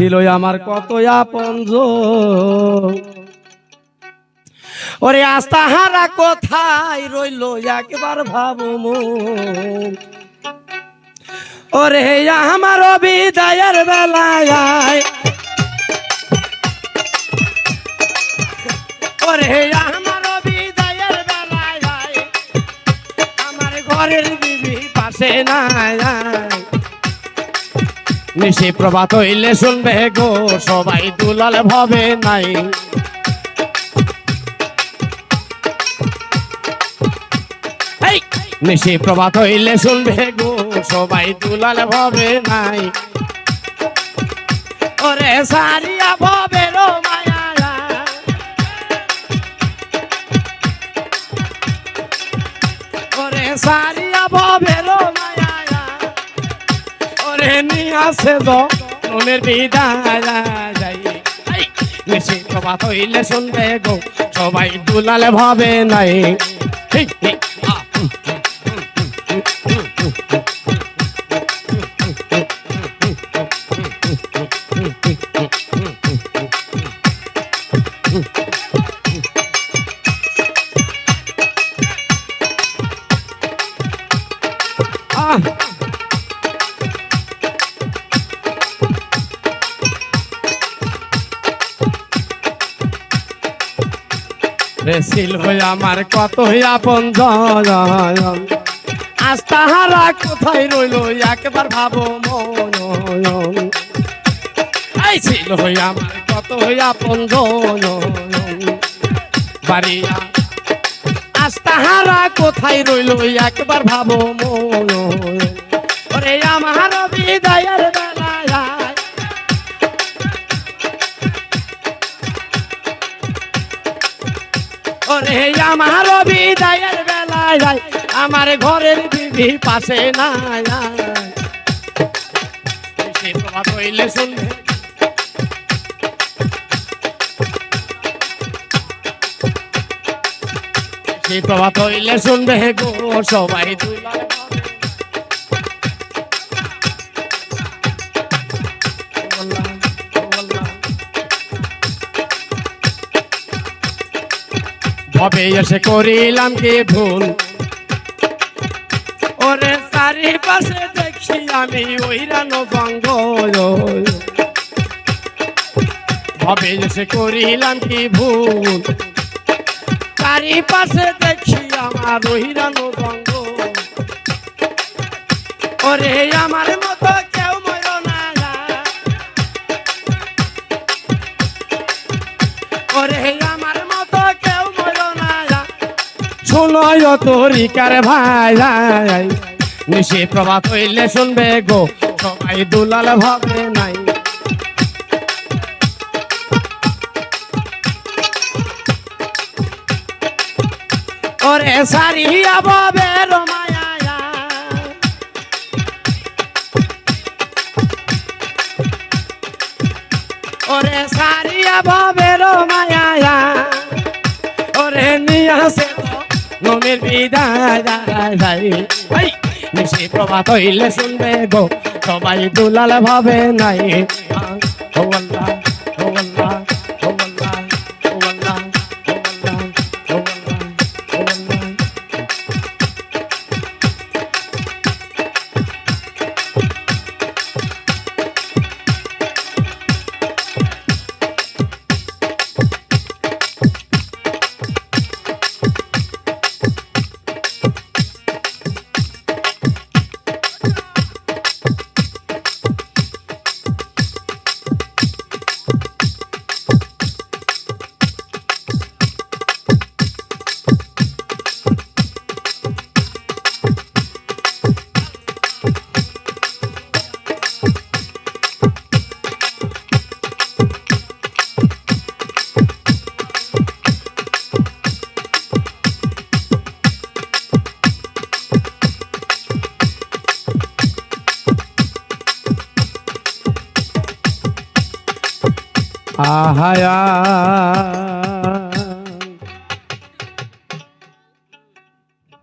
ছিল আমার কত আপনজ ওরে আস্তাহারা কোথায় রইল, একবার ভাবো ওরে আমার বিদায়ের বেলায়। ওরে আমার বিদায়ের বেলায়। আমার ঘরের বিবি পাশে নাই। নিশি প্রভাত হইলে শুনবে গো, সবাই দুলাল ভাবে নাই। নিশি প্রভাত হইলে শুনবে গো, সবাই দুলাল ভাবে নাই। ওরে সারিয়া ভবে রো মায়া ওরে সারিয়া ভবে রো মায়া আসে তো মনের বিদায় নিশি প্রভাত হইলে শুনবে গো সবাই দুলাল ভাবে নাই ঠিক রেসিল হয়ে আমার কত আপন আজ তাহারা কোথায় রইল, একবার ভাবো মন এই ছিল আমার কত আপন বাড়িয়া আজ তাহারা কোথায় রইল, একবার ভাবো মন ওরে আমার বিদায়ের বেলায় আমার ঘরের বিবি পাশে না সে প্রভাত হইলে শুনবে। সে প্রভাত হইলে শুনবে গো, সবাই দুলাল ভবে এসে করিলাম কি ভুল? ওরে চারিপাশে দেখি আমি ওইরানো ভঙ্গ ভবে এসে করিলাম কি ভুল? চারিপাশে দেখি আমার ওইরানো ভঙ্গ ওরে আমার মতো কেউ মর না। ওরে শোনয় তরিকার ভাই ভাই। নিশি প্রভাত হইলে শুনবে গো, সবাই দুলাল ভাবে নাই। ওরে সারিয়া ভাবে রমায়া। ওরে সারিয়া ভাবে রমায়া। ওরে নিয়ে নমের বিদায় নিশি প্রভাত হইলে শুনবে গো সবাই দুলাল ভাবে নাই। আহায়া।